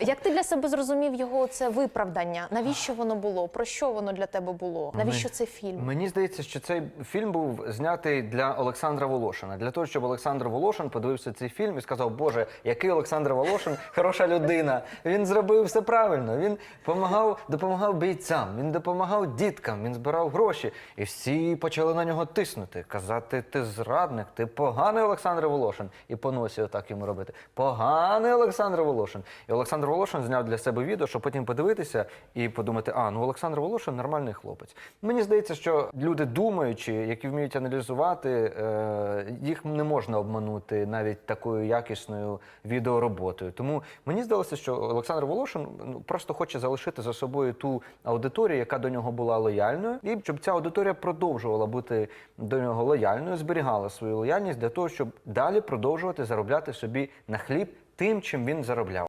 Як ти для себе зрозумів його це виправдання? Навіщо воно було? Про що воно для тебе було? Навіщо цей фільм? Мені здається, що цей фільм був знятий для Олександра Волошина, для того, щоб Олександр Волошин подивився цей фільм і сказав: Боже, який Олександр Волошин хороша людина. Він зробив все правильно. Він допомагав, допомагав бійцям, він допомагав діткам, він збирав гроші. І всі почали на нього тиснути, казати: ти зрадник, ти поганий Олександр Волошин. І по носі отак йому робити. Поганий Олександр Волошин. І Олександр Волошин зняв для себе відео, щоб потім подивитися і подумати: а ну Олександр Волошин нормальний хлопець. Мені здається, що люди думаючи, які вміють аналізувати, е, їх не можна обманути навіть такою якісною відеороботою. Тому мені здалося, що Олександр Волошин ну, просто хоче залишити за собою ту аудиторію, яка до нього була лояльною, і щоб ця аудиторія продовжувала бути до нього лояльною, зберігала свою лояльність для того, щоб далі продовжувати заробляти собі на хліб тим, чим він заробляв.